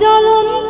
জ্বলন্ত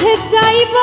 কাছে চাইব